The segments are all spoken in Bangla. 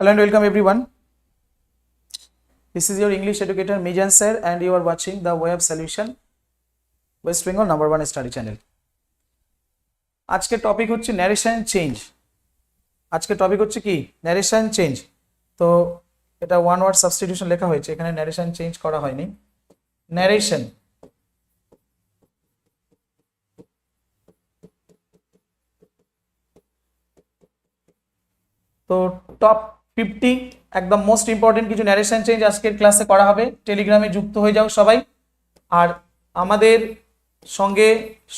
Hello and welcome everyone. This is your English educator Mijan sir and you are watching the of Solution West Bengal number one study channel. আজকে টপিক হচ্ছে ন্যারেশন চেঞ্জ আজকে টপিক হচ্ছে কি ন্যারেশন চেঞ্জ তো এটা ওয়ান ওয়ার্ড সাবস্টিটিউশন লেখা হয়েছে এখানে ন্যারেশন চেঞ্জ করা হয়নি ন্যারেশন তো টপ ফিফটি, একদম মোস্ট ইম্পর্টেন্ট কিছু ন্যারেশন চেঞ্জ আজকের ক্লাসে করা হবে। টেলিগ্রামে যুক্ত হয়ে যাও সবাই। আর আমাদের সঙ্গে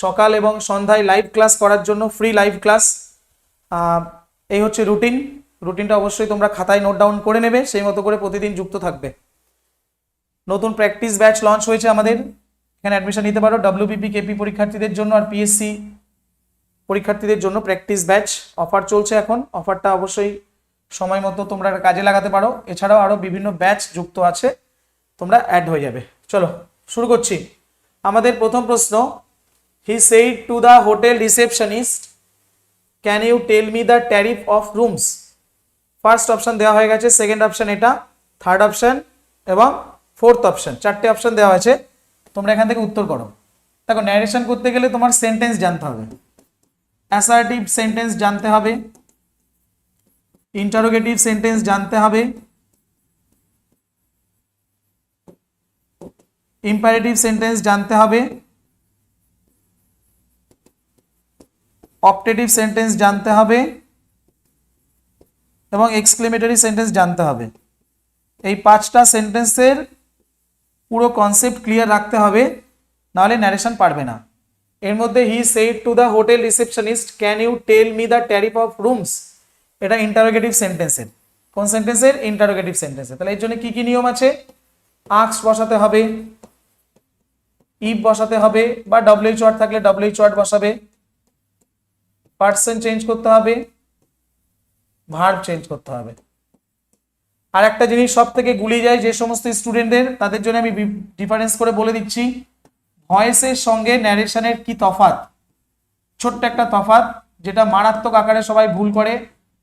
সকাল এবং সন্ধ্যায় লাইভ ক্লাস করার জন্য ফ্রি লাইভ ক্লাস এই হচ্ছে রুটিন রুটিনটা অবশ্যই তোমরা খাতায় নোট ডাউন করে নেবে, সেই মতো করে প্রতিদিন যুক্ত থাকবে। নতুন প্র্যাকটিস ব্যাচ লঞ্চ হয়েছে আমাদের। এখানে অ্যাডমিশন নিতে পারো। ডাব্লিউবিপি কেপি পরীক্ষার্থীদের জন্য আর পিএসসি পরীক্ষার্থীদের জন্য প্র্যাকটিস ব্যাচ অফার চলছে এখন। অফারটা অবশ্যই সময় মতো তোমরা কাজে লাগাতে পারো। এছাড়াও আরও বিভিন্ন ব্যাচ যুক্ত আছে, তোমরা অ্যাড হয়ে যাবে। চলো, শুরু করছি। আমাদের প্রথম প্রশ্ন he said to the hotel receptionist can you tell me the tariff of rooms first option দেওয়া হয়ে গেছে সেকেন্ড অপশন এটা থার্ড অপশন এবং ফোর্থ অপশন চারটে অপশন দেওয়া হয়েছে। তোমরা এখান থেকে উত্তর করো। দেখো ন্যারেশন করতে গেলে তোমার সেন্টেন্স জানতে হবে। অ্যাসার্টিভ সেন্টেন্স জানতে হবে। ইন্টারোগেটিভ সেন্টেন্স জানতে হবে। ইম্পারেটিভ সেন্টেন্স জানতে হবে। অপটেটিভ সেন্টেন্স জানতে হবে এবং এক্সক্লেমেটরি সেন্টেন্স জানতে হবে। এই পাঁচটা সেন্টেন্সের পুরো কনসেপ্ট ক্লিয়ার রাখতে হবে, নাহলে ন্যারেশন পারবে না। এর মধ্যে he said to the hotel receptionist can you tell me the tariff of rooms এটা ইন্টারোগেটিভ সেন্টেন্সের কোন সেন্টেন্সের ইন্টারোগেটিভ সেন্টেন্সের তাহলে এর জন্য কি কি নিয়ম আছে? আক্স বসাতে হবে, ইফ বসাতে হবে, বা ডব্লিউচ ওয়ার্ড থাকলে ডব্লিউচ ওয়ার্ড বসাবে। পার্সন চেঞ্জ করতে হবে ভার্ব চেঞ্জ করতে হবে। আর একটা জিনিস সব থেকে গুলিয়ে যায় যে সমস্ত স্টুডেন্টদের তাদের জন্য আমি ডিফারেন্স করে বলে দিচ্ছি। ভয়েসের সঙ্গে ন্যারেশনের কি তফাত ছোট্ট একটা তফাত যেটা মারাত্মক আকারে সবাই ভুল করে।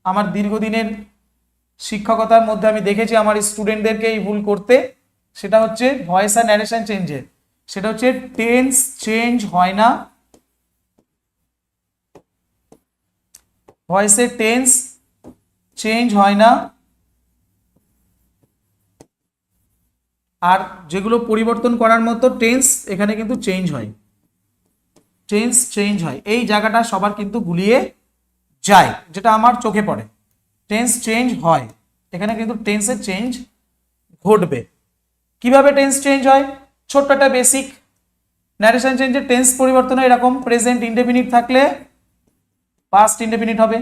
আমার দীর্ঘদিনের শিক্ষকতার মধ্যে আমি দেখেছি আমার স্টুডেন্টদেরকে এই ভুল করতে। সেটা হচ্ছে ভয়েস আর ন্যারেশন চেঞ্জের সেটা হচ্ছে টেন্স চেঞ্জ হয় না। ভয়েসের টেন্স চেঞ্জ হয় না। আর যেগুলো পরিবর্তন করার মতো টেন্স এখানে কিন্তু চেঞ্জ হয়। টেন্স চেঞ্জ হয়। এই জায়গাটা সবার কিন্তু গুলিয়ে যায়, যেটা আমার চোখে পড়ে। টেন্স চেঞ্জ হয়। এখানে কিন্তু টেন্সের চেঞ্জ ঘটবে। কীভাবে টেন্স চেঞ্জ হয়? ছোট্ট একটা বেসিক ন্যারেশন চেঞ্জের টেন্স পরিবর্তন হয় এরকম। প্রেজেন্ট ইনডেফিনিট থাকলে পাস্ট ইনডেফিনিট হবে।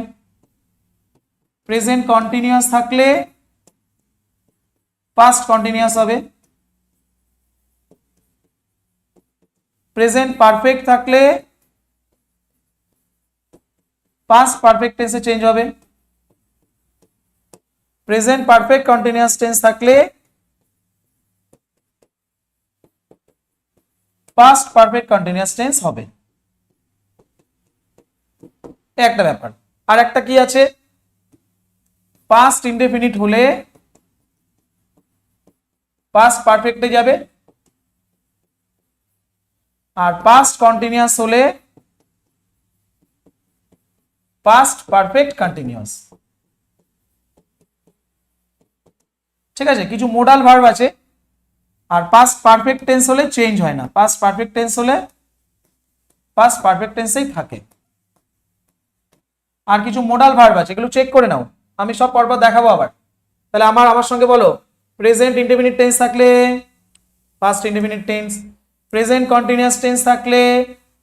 প্রেজেন্ট কন্টিনিউয়াস থাকলে পাস্ট কন্টিনিউয়াস হবে। প্রেজেন্ট পারফেক্ট থাকলে পাস্ট পারফেক্ট টেন্সে চেঞ্জ হবে। প্রেজেন্ট পারফেক্ট কন্টিনিউয়াস টেন্স থাকলে পাস্ট পারফেক্ট কন্টিনিউয়াস টেন্স হবে। একটা ব্যাপার। আর একটা কি আছে? পাস্ট ইনডেফিনিট হলে পাস্ট পারফেক্টে যাবে। আর পাস্ট কন্টিনিউয়াস হলে পাস্ট পারফেক্ট কন্টিনিউয়াস ঠিক আছে, কিছু মোডাল ভার্ব আছে, আর পাস্ট পারফেক্ট টেন্স হলে চেঞ্জ হয় না। পাস্ট পারফেক্ট টেন্স হলে পাস্ট পারফেক্ট টেন্সেই থাকে। আর কিছু মোডাল ভার্ব আছে, এগুলো চেক করে নাও। আমি সব পরপর দেখাবো আবার। তাহলে আমার আমার সঙ্গে বলো প্রেজেন্ট ইন্ডিফিনিট টেন্স থাকলে past indefinite tense present continuous tense থাকলে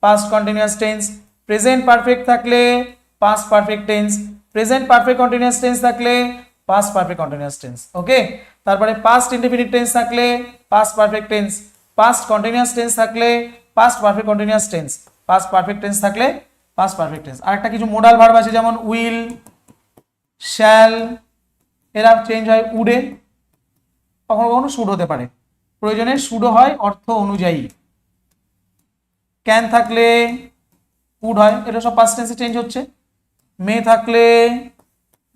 past continuous tense present perfect থাকলে past perfect tense present perfect continuous tense থাকলে past perfect continuous tense okay তারপরে পাস্ট ইন্ডিফিনিট টেন্স থাকলে past perfect tense past continuous tense থাকলে past perfect continuous tense past perfect tense থাকলে পাস্ট পারফেক্ট টেন্স আর একটা কিছু মোডাল ভার্ব আছে, যেমন উইল শ্যাল এরা চেঞ্জ হয় উডে কখনো কখনো শুড হতে পারে। প্রয়োজনে শুডো হয়, অর্থ অনুযায়ী। ক্যান থাকলে উড হয়, এটা সব পাস্ট টেন্সে চেঞ্জ হচ্ছে। মে থাকলে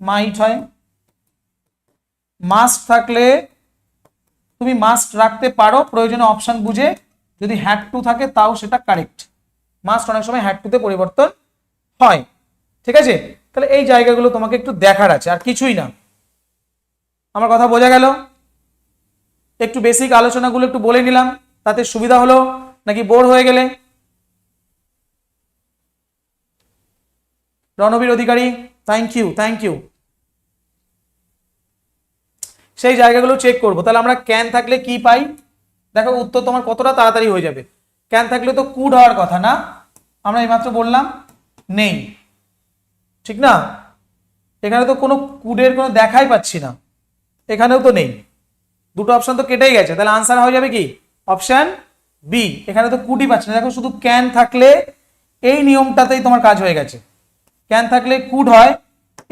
মাইট হয় মাস্ট থাকলে তুমি মাস্ট রাখতে পারো, প্রয়োজনে অপশন বুঝে যদি হ্যাড টু থাকে তাও সেটা কারেক্ট। মাস্ট অনেক সময় হ্যাড টুতে পরিবর্তন হয়। ঠিক আছে? তাহলে এই জায়গাগুলো তোমাকে একটু দেখার আছে, আর কিছুই না। আমার কথা বোঝা গেল? একটু বেসিক আলোচনাগুলো একটু বলে নিলাম, তাতে সুবিধা হলো? নাকি বোর হয়ে গেলে? Ranbir Adhikari thank you thank you সেই জায়গাগুলো চেক করব। তাহলে আমরা ক্যান থাকলে কি পাই? দেখো উত্তর তোমার কতটা তাড়াতাড়ি হয়ে যাবে। ক্যান থাকলে তো কুড হওয়ার কথা না? আমরা এইমাত্র বললাম, নেই। ঠিক না? এখানে তো কোনো কুডের কোনো দেখাই পাচ্ছি না। এখানেও তো নেই। দুটো অপশান তো কেটেই গেছে। তাহলে আনসার হয়ে যাবে কি? অপশান বি এখানে তো কুডই পাচ্ছি না। দেখো শুধু ক্যান থাকলে এই নিয়মটাতেই তোমার কাজ হয়ে গেছে। ক্যান থাকলে কুড হয়।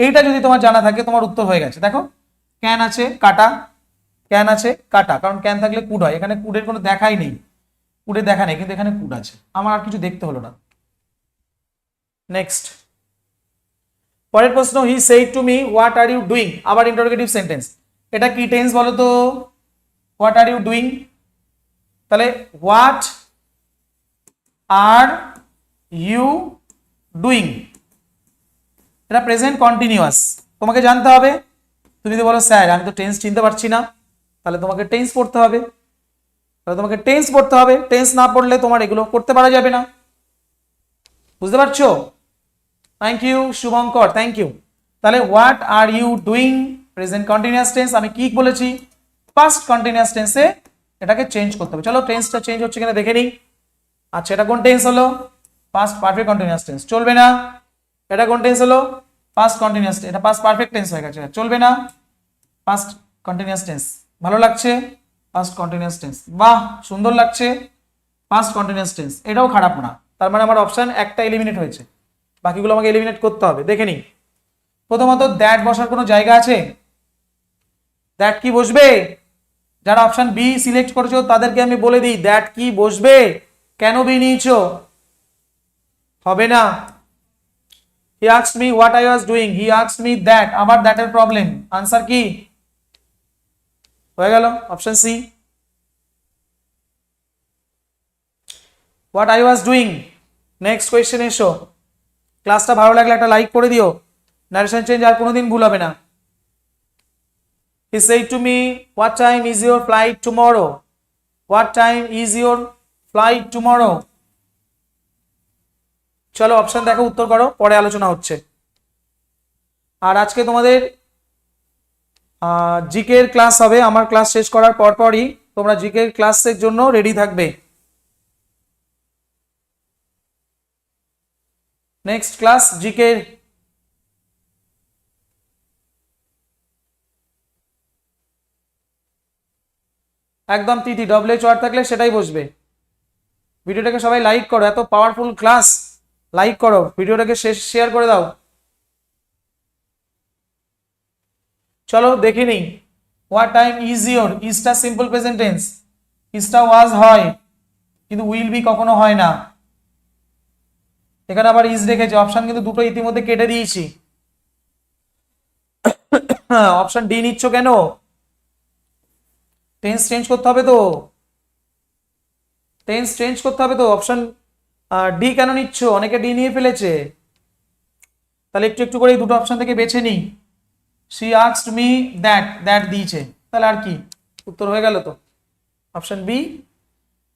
এইটা যদি তোমার জানা থাকে, তোমার উত্তর হয়ে গেছে। দেখো ক্যান আছে, কাটা। ক্যান আছে, কাটা। কারণ ক্যান থাকলে কুড হয়। এখানে কুডের কোনো দেখাই নেই। কুডের দেখা নেই, কিন্তু এখানে কুড আছে। আমার আর কিছু দেখতে হলো না। নেক্সট পরের প্রশ্ন he said to me what are you doing আবার ইন্টারোগেটিভ সেন্টেন্স এটা কি টেন্স বলো তো? হোয়াট আর ইউ ডুইং তাহলে হোয়াট আর ইউ ডুইং এটা প্রেজেন্ট কন্টিনিউয়াস তোমাকে জানতে হবে। তুমি যদি বলো, স্যার, আমি তো টেন্স চিনতে পারছি না। তাহলে তোমাকে টেন্স পড়তে হবে। তাহলে তোমাকে টেন্স পড়তে হবে। টেন্স না পড়লে তোমার এগুলো করতে পারা যাবে না। বুঝতে পারছ? Thank you Shubhankar. Thank you তাহলে what are you doing present continuous tense আমি কি বলেছি? পাস্ট কন্টিনিউয়াস টেন্সে এটাকে চেঞ্জ করতে হবে। চলো টেন্সটা চেঞ্জ হচ্ছে কিনা দেখে নিই। আচ্ছা এটা কোন টেন্স হলো? পাস্ট পারফেক্ট কন্টিনিউয়াস টেন্স চলবে না। এটা কোন টেন্স হলো? পাস্ট কন্টিনিউয়াস এটা পাস্ট পারফেক্ট টেন্স হয়ে গেছে। চলবে না। পাস্ট কন্টিনিউয়াস টেন্স ভালো লাগছে? পাস্ট কন্টিনিউয়াস টেন্স বাহ, সুন্দর লাগছে। পাস্ট কন্টিনিউয়াস টেন্স এটাও খারাপ না। তার মানে আমার অপশন একটা এলিমিনেট হয়েছে। বাকিগুলো আমাকে এলিমিনেট করতে হবে। দেখে নিই। প্রথমত দ্যাট বসার কোনো জায়গা আছে? দ্যাট কি বসবে? যারা অপশন বি সিলেক্ট করেছ, তাদেরকে আমি বলে দিই দ্যাট কি বসবে? কেন বি নিয়েছো হবে না। He asked me what I was doing he asked me that আবার দ্যাটের প্রবলেম আনসার কি হয়ে গেল option C what I was doing next question এসো। ক্লাসটা ভালো লাগলে একটা লাইক করে দিও। নারেশন চেঞ্জ আর কোনোদিন ভুল হবে না। He said to me, what time is your flight tomorrow? What time is your flight tomorrow? চলো অপশন দেখো, উত্তর করো, পরে আলোচনা হচ্ছে। আর আজকে তোমাদের জিকের ক্লাস হবে। আমার ক্লাস শেষ করার পরপরই তোমরা জিকের ক্লাসের জন্য রেডি থাকবে। নেক্সট ক্লাস জিকে একদম তিথি ডব্লিউ ওয়ার্ড থাকলে সেটাই বসবে। ভিডিওটাকে সবাই লাইক করো, এত পাওয়ারফুল ক্লাস লাইক করো, ভিডিওটাকে শেষ শেয়ার করে দাও। চলো, দেখে নিই। হোয়াট টাইম ইজ ইওর ইজটা সিম্পল প্রেজেন্ট টেন্স ইজটা ওয়াজ হয়, কিন্তু উইল বি কখনো হয় না। এখানে আবার ইজ রেখেছে অপশন কিন্তু দুটো ইতিমধ্যে কেটে দিয়েছি। অপশন ডি নিচ্ছ কেন? টেন্স চেঞ্জ করতে হবে তো। টেন্স চেঞ্জ করতে হবে তো অপশন ডি কেন নিচ্ছ? অনেকে ডি নিয়ে ফেলেছে। তাহলে একটু একটু করে এই দুটো অপশন থেকে বেছে নিই। সি আক্সড মি দ্যাট দ্যাট দিয়েছে। তাহলে আর কি? উত্তর হয়ে গেল তো। অপশন বি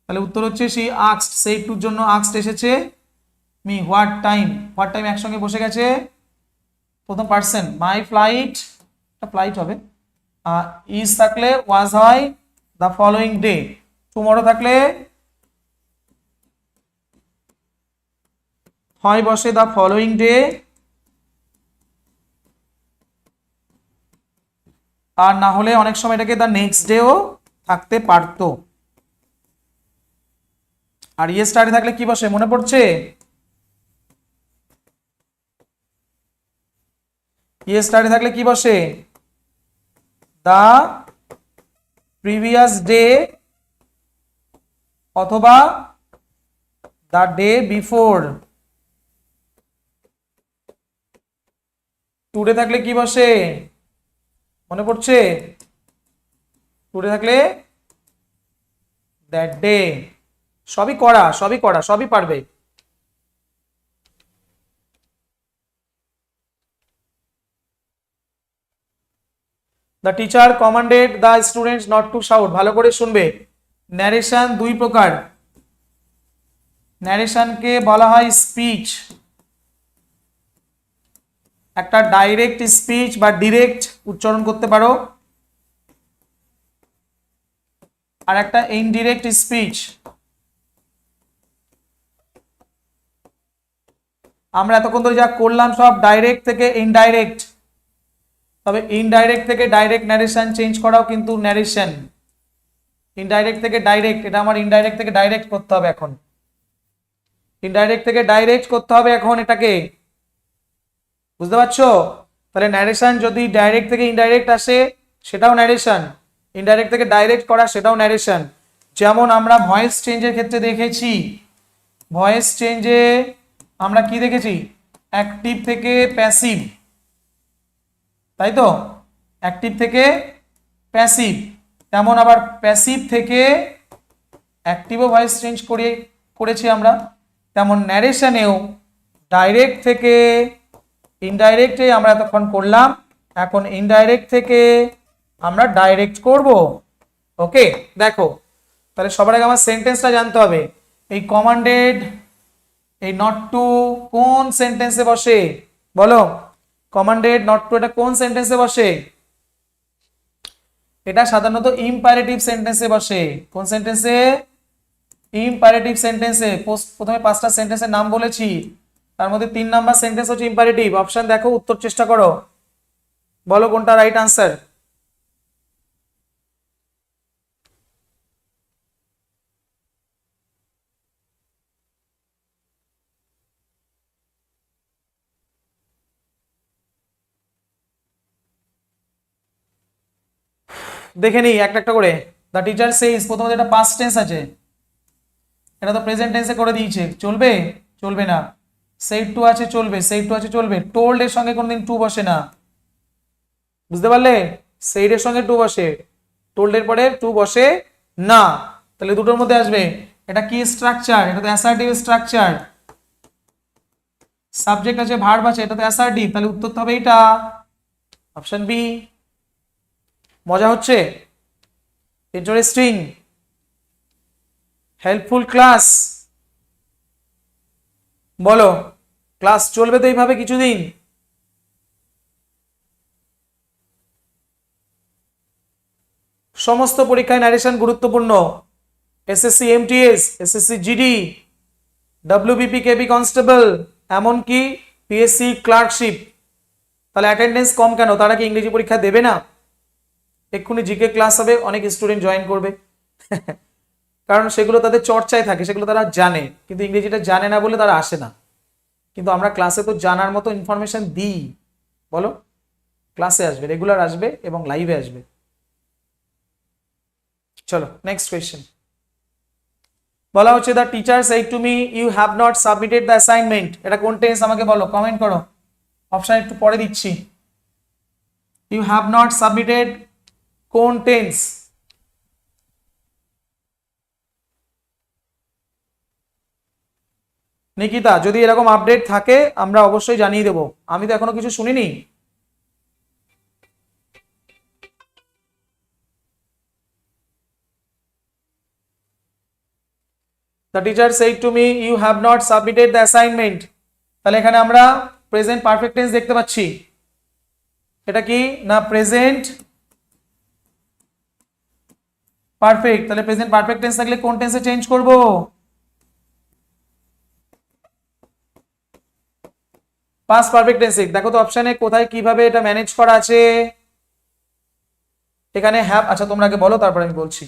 তাহলে উত্তর হচ্ছে শি আক্সড সেই টুর জন্য আক্সড এসেছে। Me what time what time একসঙ্গে বসে গেছে? প্রথম পার্সন মাই ফ্লাইট ফ্লাইট হবে। ইজ থাকলে ওয়াজ হয়। দ্য ফলোয়িং ডে টুমরো থাকলে হয় বসে দ্য ফলোয়িং ডে আর না হলে অনেক সময় এটাকে দ্য নেক্সট ডেও থাকতে পারতো। আর ইয়ে স্টার্টে থাকলে কি বসে? মনে পড়ছে? ইয়ে স্টার্টে থাকলে কি বসে? দা প্রিভিয়াস ডে অথবা দা ডে বিফোর টুডে থাকলে কি বসে? মনে পড়ছে? টুডে থাকলে দ্যাট ডে সবই করা সবই করা, সবই পারবে। The teacher commanded the students not to shout ভালো করে শুনবে। ন্যারেশন দুই প্রকার। ন্যারেশনকে বলা হয় স্পিচ একটা ডাইরেক্ট স্পিচ বা ডিরেক্ট উচ্চারণ করতে পারো। আর একটা ইনডিরেক্ট স্পিচ আমরা এতক্ষণ ধরে যা করলাম সব ডাইরেক্ট থেকে ইনডাইরেক্ট তবে ইনডাইরেক্ট থেকে ডাইরেক্ট ন্যারেশন চেঞ্জ করাও কিন্তু ন্যারেশন ইনডাইরেক্ট থেকে ডাইরেক্ট এটা আমার ইনডাইরেক্ট থেকে ডাইরেক্ট করতে হবে এখন। ইনডাইরেক্ট থেকে ডাইরেক্ট করতে হবে এখন এটাকে। বুঝতে পারছ? তাহলে ন্যারেশন যদি ডাইরেক্ট থেকে ইনডাইরেক্ট আসে, সেটাও ন্যারেশন ইনডাইরেক্ট থেকে ডাইরেক্ট করা, সেটাও ন্যারেশন যেমন আমরা ভয়েস চেঞ্জের ক্ষেত্রে দেখেছি। ভয়েস চেঞ্জে আমরা কি দেখেছি? অ্যাক্টিভ থেকে প্যাসিভ তাই তো? অ্যাক্টিভ থেকে প্যাসিভ তেমন আবার প্যাসিভ থেকে অ্যাক্টিভও ভয়েস চেঞ্জ করে করেছি আমরা। তেমন ন্যারেশনেও ডাইরেক্ট থেকে ইনডাইরেক্টে আমরা এতক্ষণ করলাম, এখন ইনডাইরেক্ট থেকে আমরা ডাইরেক্ট করব। ওকে দেখো, তাহলে সবার আগে আমার সেন্টেন্সটা জানতে হবে। এই কমান্ডেড এই নট টু কোন সেন্টেন্সে বসে? বলো কমান্ডেড নট টু এটা কোন সেন্টেন্সে বসে? এটা সাধারণত ইম্পারেটিভ সেন্টেন্সে বসে। কোন সেন্টেন্সে ইম্পারেটিভ সেন্টেন্সে প্রথমে পাঁচটা সেন্টেন্সের নাম বলেছি। তার মধ্যে তিন নাম্বার সেন্টেন্স হচ্ছে ইম্পারেটিভ অপশন দেখো, উত্তর চেষ্টা করো। বলো কোনটা রাইট আনসার দেখে নিই, একটা একটা করে। দ্য টিচার সেইস প্রথমে এটা পাস্ট টেন্স আছে। এটা তো প্রেজেন্ট টেন্সে করে দিয়েছে। চলবে? চলবে না। সেই টু আছে, চলবে সেই টু আছে, চলবে। টোল্ড এর সঙ্গে কোনোদিন টু বসে না। বুঝতে পারলে? সেইড এর সঙ্গে টু বসে। টোল্ড এর পরে টু বসে না। তাহলে দুটোর মধ্যে আসবে। এটা কি স্ট্রাকচার এটা তো অ্যাসার্টিভ স্ট্রাকচার সাবজেক্ট আছে ভার্ব আছে, এটা তো অ্যাসার্টিভ তাহলে উত্তর হবে এটা অপশন বি মজা হচ্ছে? ইন্টারেস্টিং হেল্পফুল ক্লাস বলো, ক্লাস চলবে তো এইভাবে কিছুদিন? সমস্ত পরীক্ষায় ন্যারেশন গুরুত্বপূর্ণ। SSC MTS SSC GD WBP KP constable এমনকি পিএসসি ক্লার্কশিপ তাহলে অ্যাটেন্ডেন্স কম কেন? তারা কি ইংরেজি পরীক্ষা দেবে না? এক্ষুনি জিকে ক্লাস হবে, অনেক স্টুডেন্ট জয়েন করবে। কারণ সেগুলো তাদের চর্চায় থাকে, সেগুলো তারা জানে। কিন্তু ইংরেজিটা জানে না বলে তারা আসে না। কিন্তু আমরা ক্লাসে তো জানার মতো ইনফরমেশন দিই। বলো? ক্লাসে আসবে রেগুলার আসবে এবং লাইভে আসবে। চলো নেক্সট কোয়েশ্চেন বলা হচ্ছে the teacher said to me you have not submitted the assignment এটা কোন টেন্স আমাকে বলো কমেন্ট করো। অপশন একটু পরে দিচ্ছি। ইউ হ্যাভ নট সাবমিটেড কোন টেন্স নিকিতা, যদি এরকম আপডেট থাকে, আমরা অবশ্যই জানিয়ে দেব। আমি তো এখনও কিছু শুনিনি। The teacher said to me you have not submitted the assignment তাহলে এখানে আমরা প্রেজেন্ট পারফেক্ট টেন্স দেখতে পাচ্ছি। এটা কি? না প্রেজেন্ট পারফেক্ট তাহলে প্রেজেন্ট পারফেক্ট টেন্স থাকলে কোন টেন্সে চেঞ্জ করব? পাস পারফেক্ট টেন্সে দেখো তো অপশানে কোথায় কীভাবে এটা ম্যানেজ করা আছে? এখানে হ্যাপ আচ্ছা তোমরা আগে বলো, তারপরে আমি বলছি।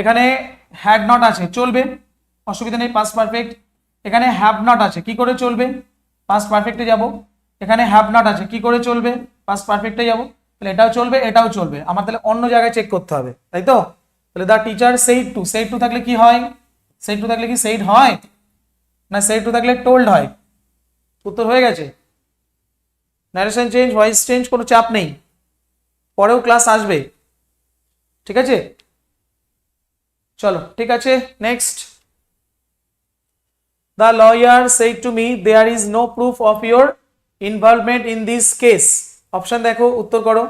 এখানে হ্যাড নট আছে, চলবে। অসুবিধা নেই পাস পারফেক্ট এখানে হ্যাভ নট আছে, কি করে চলবে? পাস্ট পারফেক্টে যাব। এখানে হ্যাভ নট আছে, কি করে চলবে? পাস্ট পারফেক্টে যাব। তাহলে এটাও চলবে এটাও চলবে। আমার তাহলে অন্য জায়গায় চেক করতে হবে, তাই তো? তাহলে the teacher said to said to থাকলে কি হয়? সেইড টু থাকলে কি সেইড হয়? না সেইড টু থাকলে টোল্ড হয়? উত্তর হয়ে গেছে। ন্যারেশন চেঞ্জ ভয়েস চেঞ্জ কোনো চাপ নেই। পরেও ক্লাস আসবে। ঠিক আছে? চলো, ঠিক আছে? Next the lawyer said to me there is no proof of your involvement in this case option দেখো, উত্তর করো।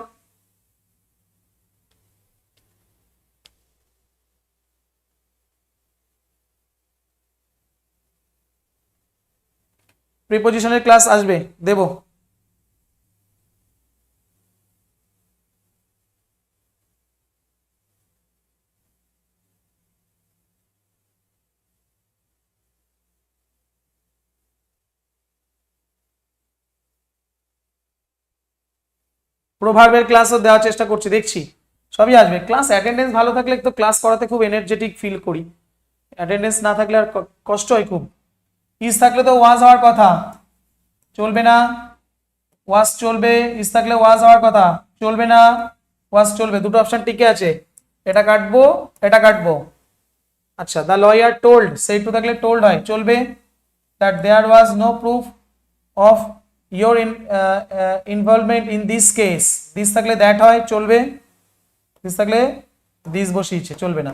প্রিপোজিশনের ক্লাস আসবে, দেব। প্রভাবের ক্লাসও দেওয়ার চেষ্টা করছি, দেখছি। সবই আসবে। ক্লাস অ্যাটেন্ডেন্স ভালো থাকলে তো ক্লাস করাতে খুব এনার্জেটিক ফিল করি। অ্যাটেন্ডেন্স না থাকলে আর কষ্ট হয় খুব। ইজ থাকলে তো ওয়াজ হওয়ার কথা। চলবে না। ওয়াজ চলবে ইজ থাকলে ওয়াজ হওয়ার কথা। চলবে না, ওয়াজ চলবে। দুটো অপশন টিকে আছে। এটা কাটবো এটা কাটবো। আচ্ছা the lawyer told said to থাকলে টোল্ড হয়। চলবে। That there was no proof of your involvement in this case this থাকলে দ্যাট হয়, চলবে। দিস থাকলে দিস বসিয়েছে, চলবে না।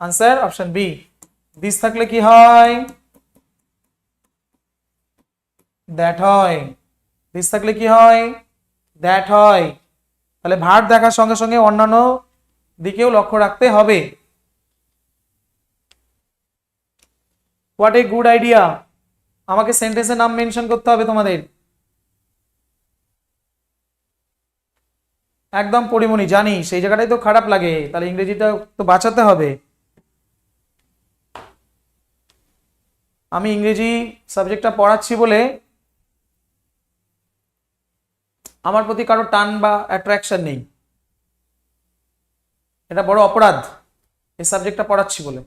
আনসার অপশন বি দিস থাকলে কি হয়? দ্যাট হয়। দিস থাকলে কি হয়? দ্যাট হয়। তাহলে ভার দেখার সঙ্গে সঙ্গে অন্যান্য দিকেও লক্ষ্য রাখতে হবে। হোয়াট এ গুড আইডিয়া আমাকে সেন্টেন্সের নাম মেনশন করতে হবে তোমাদের। একদম পরিমণি, জানি, সেই জায়গাটাই তো খারাপ লাগে, তাহলে ইংরেজিটা তো বাঁচাতে হবে। আমি ইংরেজি সাবজেক্টটা পড়াচ্ছি বলে আমার প্রতি কারও টান বা অ্যাট্রাকশন নেই। এটা বড় অপরাধ, এই সাবজেক্টটা পড়াচ্ছি বলে।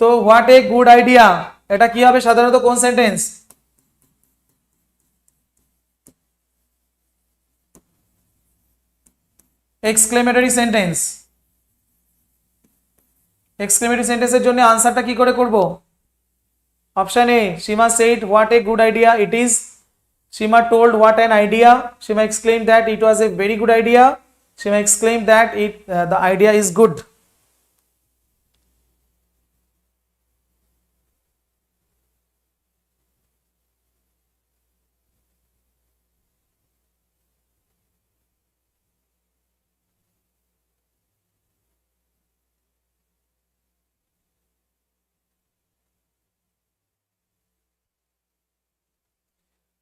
তো হোয়াট এ গুড আইডিয়া এটা কি হবে সাধারণত কোন সেন্টেন্স এক্সক্লেমেটারি সেন্টেন্স এক্সক্লেমেটারি সেন্টেন্সের জন্য আনসারটা কি করে করব? Option A Seema said what a good idea it is Seema told what an idea Seema exclaim that it was a very good idea Seema exclaim that it the idea is good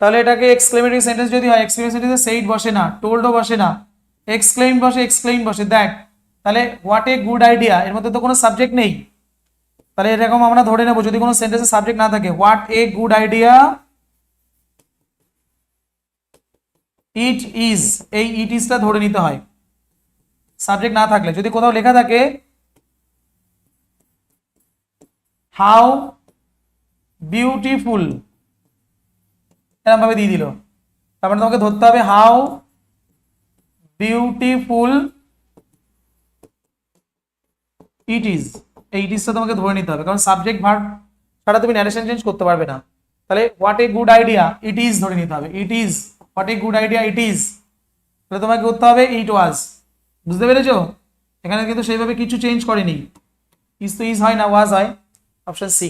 তাহলে এটাকে এক্সক্লেমেটিভ সেন্টেন্স যদি হয় এক্সক্লেমেটিভ সেন্টেন্সে সেইড বসে না টোল্ডও বসে না এক্সক্লেম বসে এক্সক্লেম বসে দ্যাট তাহলে হোয়াট এ গুড আইডিয়া এর মধ্যে তো কোনো সাবজেক্ট নেই। তাহলে এরকম আমরা ধরে নেব, যদি কোনো সেন্টেন্সের সাবজেক্ট না থাকে what a good idea it is এই ইট ইজটা ধরে নিতে হয়। সাবজেক্ট না থাকলে, যদি কোথাও লেখা থাকে হাউ বিউটিফুল এরকম ভাবে দিয়ে দিল। তারপরে তোমাকে ধরতে হবে হাউ বিউটিফুল ইট ইজ। এই ইট ইজটা তোমাকে ধরে নিতে হবে। কারণ সাবজেক্ট ভার্ব ছাড়া তুমি ন্যারেশন চেঞ্জ করতে পারবে না। তাহলে what a good idea it is ধরে নিতে হবে। It is what a good idea it is তাহলে তোমাকে করতে হবে ইট ওয়াজ বুঝতে পেরেছ? এখানে কিন্তু সেইভাবে কিছু চেঞ্জ করেনি। ইজ তো ইজ হয় না ওয়াজ হয় অপশন সি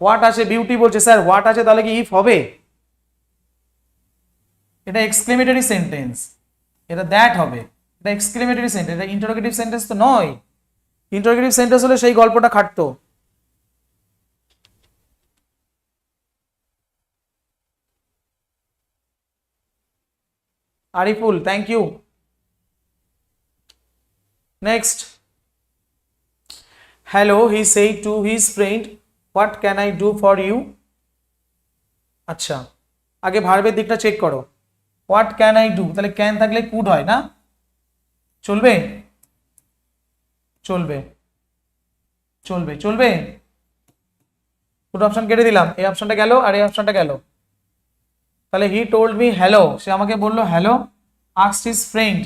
হোয়াট আছে? বিউটি বলছে, স্যার হোয়াট আছে? তাহলে কি ইফ হবে? এটা এক্সক্লেমেটরি সেন্টেন্স এটা দ্যাট হবে। এটা এক্সক্লেমেটরি সেন্টেন্স এটা ইন্টারোগেটিভ সেন্টেন্স তো নয়। ইন্টারোগেটিভ সেন্টেন্স হলে সেই গল্পটা খাটতো। Ariful thank you next hello he said to his friend what can I do for you আচ্ছা আগে ভার্বের দিকটা চেক করো। হোয়াট ক্যান আই ডু তাহলে ক্যান থাকলে কুড হয় না? চলবে? চলবে। চলবে চলবে? দুটো অপশন কেটে দিলাম। এই অপশনটা গেল আর এই অপশনটা গেল। তাহলে হি টোল্ড মি হ্যালো সে আমাকে বলল hello আক্সড his friend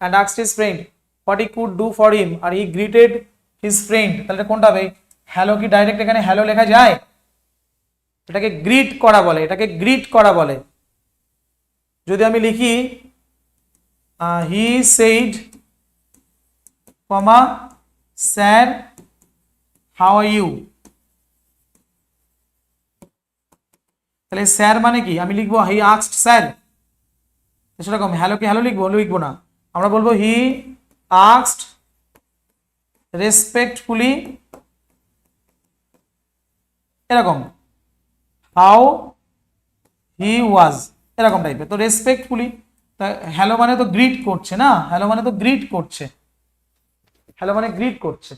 and আক্সড his friend what I could do for him or he greeted his friend তাহলে কোনটা হবে? হ্যালো কি ডাইরেক্ট এখানে হ্যালো লেখা যায়? এটাকে গ্রিট করা বলে, এটাকে গ্রিট করা বলে। যদি আমি লিখি he said comma sir how are you তাহলে স্যার মানে কি? আমি লিখব হি আক্সড স্যার সেরকম, হ্যালো কি হ্যালো লিখব? লিখব না। আমরা বলব হি আক্সড রেসপেক্টফুলি এরকম। হাউ হি ওয়াজ এরকম টাইপের তো রেসপেক্টফুলি হ্যালো মানে তো গ্রিট করছে না? হ্যালো মানে তো গ্রিট করছে। হ্যালো মানে গ্রিট করছে।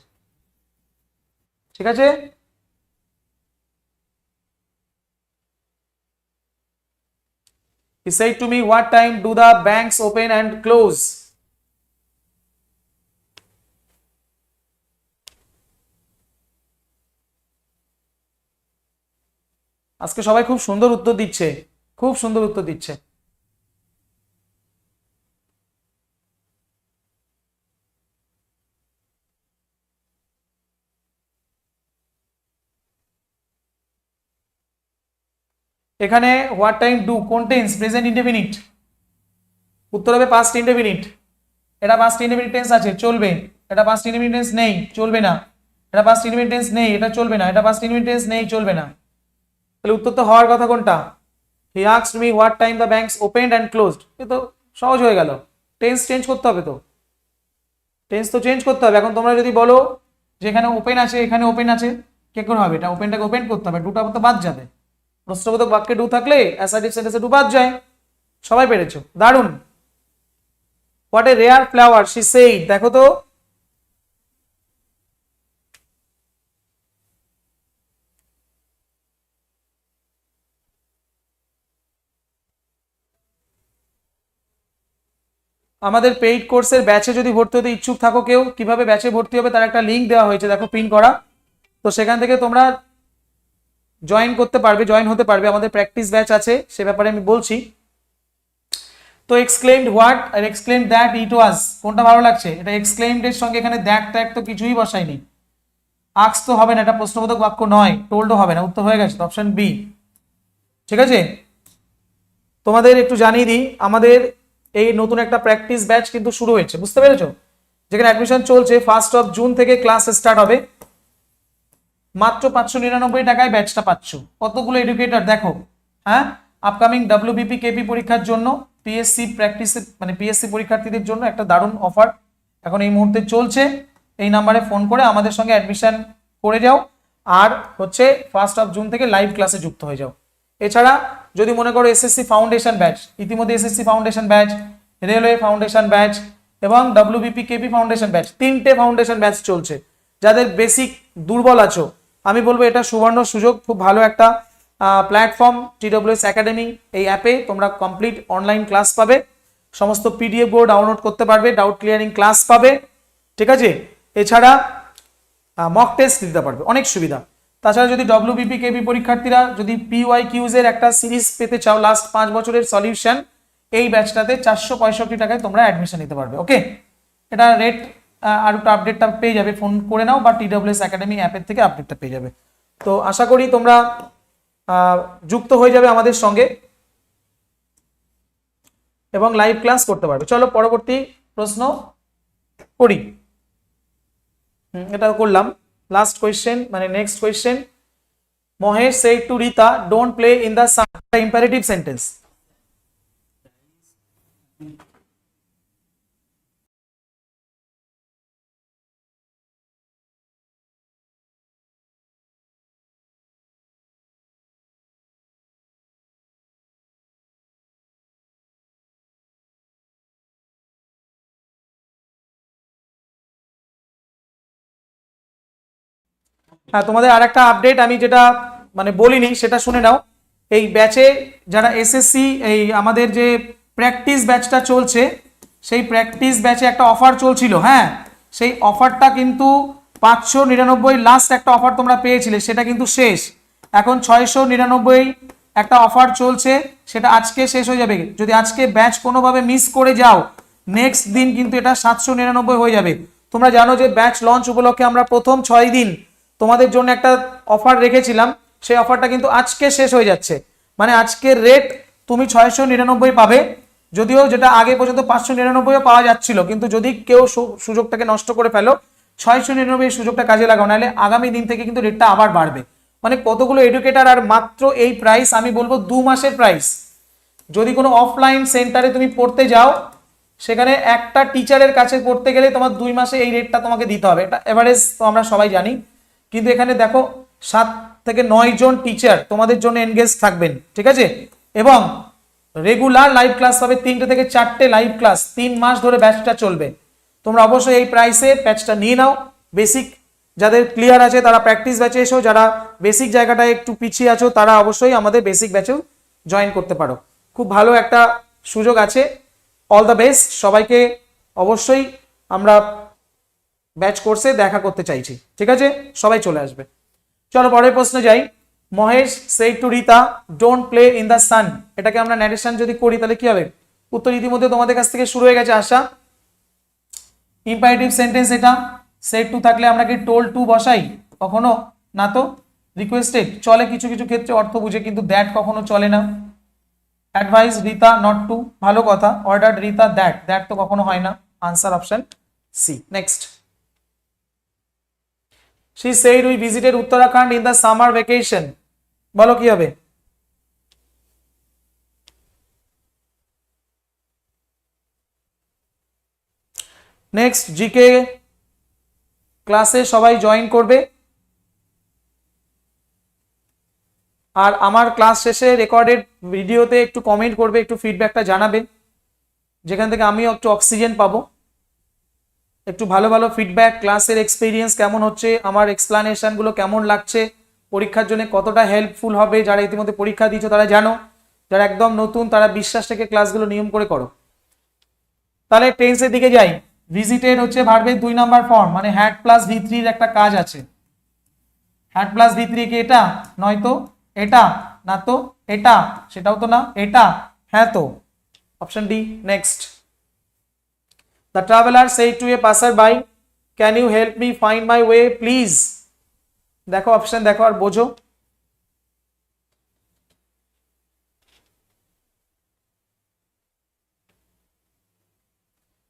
ঠিক আছে? He said to me, What time do the banks open and close? আজকে সবাই খুব সুন্দর উত্তর দিচ্ছে। খুব সুন্দর উত্তর দিচ্ছে। এখানে হোয়াট টাইম ডু কোন টেন্স প্রেজেন্ট ইন্ডেফিনিট উত্তর হবে পাস্ট ইন্ডেফিনিট এটা পাস্ট ইন্ডেফিনিট টেন্স আছে, চলবে। এটা পাস্ট ইন্ডেফিনিট টেন্স নেই, চলবে না। এটা পাস্ট ইন্ডেফিনিট টেন্স নেই, এটা চলবে না। এটা পাস্ট ইন্ডেফিনিট টেন্স নেই, চলবে না। তাহলে উত্তর তো হওয়ার কথা কোনটা? He asked me what time the banks opened and closed এ তো সহজ হয়ে গেল। টেন্স চেঞ্জ করতে হবে তো। টেন্স তো চেঞ্জ করতে হবে। এখন তোমরা যদি বলো যে এখানে ওপেন আছে, এখানে ওপেন আছে, কে করে হবে? এটা ওপেনটাকে ওপেন করতে হবে। দুটা তো বাদ যাবে। প্রশ্নবোধক বাক্যে ডু থাকলে অ্যাসাইটিভ সেন্টেন্সে ডু বাদ যায়। সবাই পেরেছ? দারুণ। What a rare flower she said দেখো তো। আমাদের পেইড কোর্সের ব্যাচে যদি ভর্তি হতে ইচ্ছুক থাকো কেউ, কীভাবে ব্যাচে ভর্তি হবে তার একটা লিঙ্ক দেওয়া হয়েছে, দেখো প্রিন্ট করা। তো সেখান থেকে তোমরা জয়েন করতে পারবে জয়েন হতে পারবে। আমাদের প্র্যাকটিস ব্যাচ আছে, সে ব্যাপারে আমি বলছি। তো এক্সক্লেমড হোয়াট আর এক্সক্লেম দ্যাট ইট ওয়াজ কোনটা ভালো লাগছে? এটা এক্সক্লেমড এর সঙ্গে এখানে দ্যাট ট্যাগ তো কিছুই বসায়নি। আক্স তো হবে না, এটা প্রশ্নবোধক বাক্য নয় টোল্ডও হবে না, উত্তর হয়ে গেছে অপশন বি ঠিক আছে? তোমাদের একটু জানিয়ে দিই, আমাদের এই নতুন একটা প্র্যাকটিস ব্যাচ কিন্তু শুরু হয়েছে, বুঝতে পেরেছ? যেখানে অ্যাডমিশন চলছে ফার্স্ট অফ জুন থেকে ক্লাস স্টার্ট হবে। মাত্র পাঁচশো নিরানব্বই টাকায় ব্যাচটা পাচ্ছ। কতগুলো এডুকেটর দেখো হ্যাঁ? আপকামিং ডাব্লিউবিপি কেপি পরীক্ষার জন্য পিএসসি প্র্যাকটিস মানে পিএসসি পরীক্ষার্থীদের জন্য একটা দারুণ অফার এখন এই মুহূর্তে চলছে। এই নাম্বারে ফোন করে আমাদের সঙ্গে অ্যাডমিশন করে যাও। আর হচ্ছে ফার্স্ট অফ জুন থেকে লাইভ ক্লাসে যুক্ত হয়ে যাও। এছাড়া যদি মনে করো এসএসসি ফাউন্ডেশন ব্যাচ ইতিমধ্যে SSC foundation batch railway foundation batch এবং ডাব্লিউবিপি কেপি ফাউন্ডেশন ব্যাচ তিনটে ফাউন্ডেশন ব্যাচ চলছে। যাদের বেসিক দুর্বল আছো, আমি বলব এটা সুবর্ণ সুযোগ, খুব ভালো একটা প্ল্যাটফর্ম টিডব্লিউএস একাডেমি এই অ্যাপে তোমরা কমপ্লিট অনলাইন ক্লাস পাবে। সমস্ত পিডিএফগুলো ডাউনলোড করতে পারবে ডাউট ক্লিয়ারিং ক্লাস পাবে, ঠিক আছে? এছাড়া মক টেস্ট দিতে পারবে, অনেক সুবিধা। তাছাড়া যদি ডব্লিউবিপি কেবি পরীক্ষার্থীরা যদি পিওয়াই কিউজের একটা সিরিজ পেতে চাও লাস্ট পাঁচ বছরের সলিউশন এই ব্যাচটাতে চারশো পঁয়ষট্টি টাকায় তোমরা অ্যাডমিশন নিতে পারবে ওকে এটা রেট আর একটু আপডেটটা পেয়ে যাবে ফোন করে নাও বা টিডব্লিউএস একাডেমি অ্যাপের থেকে আপডেটটা পেয়ে যাবে। তো আশা করি তোমরা যুক্ত হয়ে যাবে আমাদের সঙ্গে এবং লাইভ ক্লাস করতে পারবে। চলো পরবর্তী প্রশ্ন করি। এটা করলাম। লাস্ট কোয়েশ্চেন মানে next question Mahesh say to Rita don't play in the imperative sentence হ্যাঁ তোমাদের আর একটা আপডেট আমি যেটা মানে বলিনি, সেটা শুনে নাও। এই ব্যাচে যারা এসএসসি এই আমাদের যে প্র্যাকটিস ব্যাচটা চলছে, সেই প্র্যাকটিস ব্যাচে একটা অফার চলছিল হ্যাঁ? সেই অফারটা কিন্তু পাঁচশো নিরানব্বই লাস্ট একটা অফার তোমরা পেয়েছিলে, সেটা কিন্তু শেষ। এখন ছয়শো নিরানব্বই একটা অফার চলছে, সেটা আজকে শেষ হয়ে যাবে। যদি আজকে ব্যাচ কোনোভাবে মিস করে যাও নেক্সট দিন কিন্তু এটা সাতশো নিরানব্বই হয়ে যাবে। তোমরা জানো যে ব্যাচ লঞ্চ উপলক্ষে আমরা প্রথম ছয় দিন তোমাদের জন্য একটা অফার রেখেছিলাম। সেই অফারটা কিন্তু আজকে শেষ হয়ে যাচ্ছে। মানে আজকের রেট তুমি ছয়শো নিরানব্বই পাবে। যদিও যেটা আগে পর্যন্ত পাঁচশো নিরানব্বইও পাওয়া যাচ্ছিল, কিন্তু যদি কেউ সুযোগটাকে নষ্ট করে ফেলো, ছয়শো নিরানব্বই সুযোগটা কাজে লাগাও, নাহলে আগামী দিন থেকে কিন্তু রেটটা আবার বাড়বে। মানে কতগুলো এডুকেটার আর মাত্র এই প্রাইস আমি বলব দু মাসের প্রাইস যদি কোনো অফলাইন সেন্টারে তুমি পড়তে যাও, সেখানে একটা টিচারের কাছে পড়তে গেলে তোমার দুই মাসে এই রেটটা তোমাকে দিতে হবে। এটা এভারেজ তো আমরা সবাই জানি। কিন্তু এখানে দেখো সাত থেকে নয় জন টিচার তোমাদের জন্য এনগেজ থাকবেন, ঠিক আছে? এবং রেগুলার লাইভ ক্লাস পাবে তিনটে থেকে চারটে লাইভ ক্লাস তিন মাস ধরে ব্যাচটা চলবে। তোমরা অবশ্যই এই প্রাইসে ব্যাচটা নিয়ে নাও। বেসিক যাদের ক্লিয়ার আছে তারা প্র্যাকটিস ব্যাচে এসো, যারা বেসিক জায়গাটায় একটু পিছিয়ে আছো তারা অবশ্যই আমাদের বেসিক ব্যাচেও জয়েন করতে পারো। খুব ভালো একটা সুযোগ আছে। অল দ্য বেস্ট সবাইকে অবশ্যই আমরা ব্যাচ কোর্সে দেখা করতে চাইছি। ঠিক আছে? সবাই চলে আসবে। চলো, পরের প্রশ্নে যাই। Mahesh said to Rita don't play in the sun এটাকে আমরা ন্যারেশন যদি করি, তাহলে কি হবে? উত্তর ইতিমধ্যে তোমাদের কাছ থেকে শুরু হয়ে গেছে আশা। ইম্পারেটিভ সেন্টেন্স এটা। সেট টু থাকলে আমরা কি টোল টু বসাই? কখনো? না তো? রিকোয়েস্টেড চলে কিছু কিছু ক্ষেত্রে অর্থ বুঝে, কিন্তু দ্যাট কখনো চলে না। অ্যাডভাইস রিতা নট টু ভালো কথা। অর্ডার রিতা দ্যাট দ্যাট তো কখনো হয় না। Answer option C next She said, we visited Uttarakhand in the summer vacation. বলো কি হবে? নেক্সট জিকে ক্লাসে সবাই জয়েন করবে। আর আমার ক্লাস শেষে রেকর্ডেড ভিডিওতে একটু কমেন্ট করবে, একটু ফিডব্যাকটা জানাবে। যেখান থেকে আমিও একটু অক্সিজেন পাবো। একটু ভালো ভালো ফিডব্যাক ক্লাসের এক্সপিরিয়েন্স কেমন হচ্ছে, আমার এক্সপ্লানেশনগুলো কেমন লাগছে, পরীক্ষার জন্য কতটা হেল্পফুল হবে, যারা ইতিমধ্যে পরীক্ষা দিচ্ছ তারা জানো, যারা একদম নতুন তারা বিশ্বাস থেকে ক্লাসগুলো নিয়ম করে করো। তাহলে টেন্সের দিকে যাই ভিজিটেড হচ্ছে ভার্বের দুই নাম্বার ফর্ম মানে হ্যাড প্লাস ভি থ্রির একটা কাজ আছে। হ্যাড প্লাস ভি থ্রি কি এটা? নয়তো, এটা, না তো, এটা, সেটাও তো না, এটা হ্যাঁ তো। Option D next The traveler said to a passerby, Can you help me find my way, please? দেখো অপশন দেখো আর বোঝো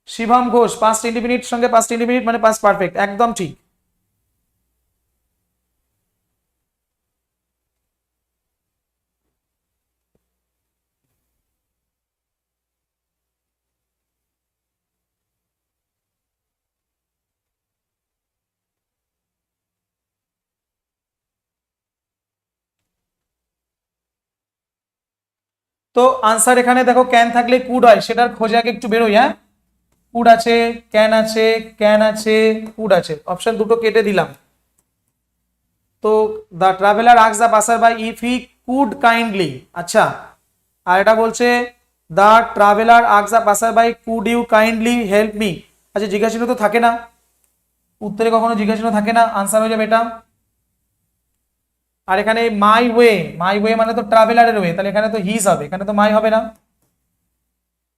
শিবম ঘোষ পাঁচ ইন্ডিমিনিট সঙ্গে পাঁচ ইন্ডিমিনিট মানে পাঁচ পারফেক্ট একদম ঠিক তো আনসার এখানে দেখো ক্যান থাকলে কুড হয়, সেটার খোঁজে আগে একটু বেরোই হ্যাঁ? কুড আছে ক্যান আছে ক্যান আছে কুড আছে। অপশন দুটো কেটে দিলাম। তো the traveller আক্স the passer by if he could kindly আচ্ছা। আর এটা বলছে the traveller আক্স the passer by could you kindly help me আচ্ছা জিজ্ঞাসা তো থাকে না। উত্তরে কখনো জিজ্ঞাসা থাকে না আনসার হয়ে যাবে এটা। আর এখানে মাই ওয়ে মাই ওয়ে মানে তো ট্রাভেলারের ওয়ে তাহলে এখানে তো হিজ হবে, এখানে তো মাই হবে না?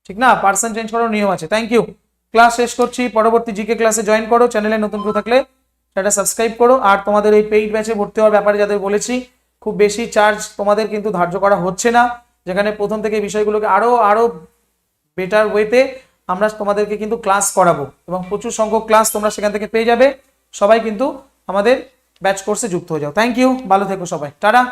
ঠিক না? পার্সন চেঞ্জ করার নিয়ম আছে। থ্যাংক ইউ ক্লাস শেষ করছি। পরবর্তী জিকে ক্লাসে জয়েন করো। চ্যানেলে নতুন কেউ থাকলে সেটা সাবস্ক্রাইব করো। আর তোমাদের এই পেইড ব্যাচে ভর্তি হওয়ার ব্যাপারে যাদের বলেছি, খুব বেশি চার্জ তোমাদের কিন্তু ধার্য করা হচ্ছে না। যেখানে প্রথম থেকে বিষয়গুলোকে আরও আরও বেটার ওয়েতে আমরা তোমাদেরকে কিন্তু ক্লাস করাবো। এবং প্রচুর সংখ্যক ক্লাস তোমরা সেখান থেকে পেয়ে যাবে। সবাই কিন্তু আমাদের ব্যাচ কোর্সে যুক্ত হয়ে যাও। থ্যাংক ইউ ভালো থেকো সবাই। টাটা।